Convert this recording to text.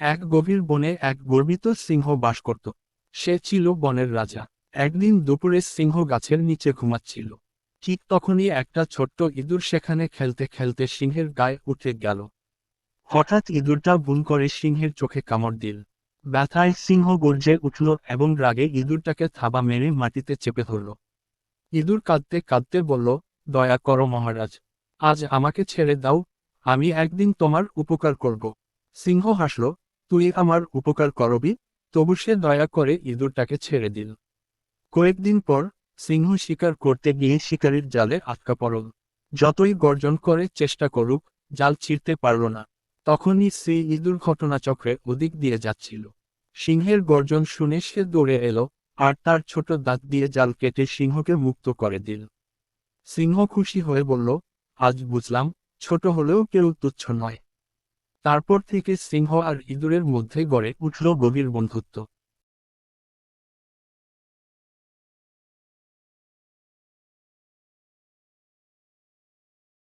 এক গভীর বনে এক গর্বিত সিংহ বাস করত। সে ছিল বনের রাজা। একদিন দুপুরে সিংহ গাছের নিচে ঘুমাচ্ছিল। ঠিক তখনই একটা ছোট্ট ইঁদুর সেখানে খেলতে খেলতে সিংহের গায়ে উঠে গেল। হঠাৎ ইঁদুরটা ভুল করে সিংহের চোখে কামড় দিল। ব্যথায় সিংহ গর্জে উঠল এবং রাগে ইঁদুরটাকে থাবা মেরে মাটিতে চেপে ধরল। ইঁদুর কাঁদতে কাঁদতে বলল, দয়া করো মহারাজ, আজ আমাকে ছেড়ে দাও, আমি একদিন তোমার উপকার করব। সিংহ হাসল তুই আমার উপকার করবি তবু সে দয়া করে ইঁদুরটাকে ছেড়ে দিল। কয়েকদিন পর সিংহ শিকার করতে গিয়ে শিকারীর জালে আটকা পড়ল। যতই গর্জন করে চেষ্টা করুক, জাল ছিঁড়তে পারল না। তখনই সেই ইঁদুর ঘটনাচক্রে ওদিক দিয়ে যাচ্ছিল। সিংহের গর্জন শুনে সে দৌড়ে এলো আর তার ছোট দাঁত দিয়ে জাল কেটে সিংহকে মুক্ত করে দিল। সিংহ খুশি হয়ে বলল, আজ বুঝলাম, ছোট হলেও কেউ তুচ্ছ নয়। তারপর থেকে সিংহ আর ইঁদুরের মধ্যে গড়ে উঠল গভীর বন্ধুত্ব।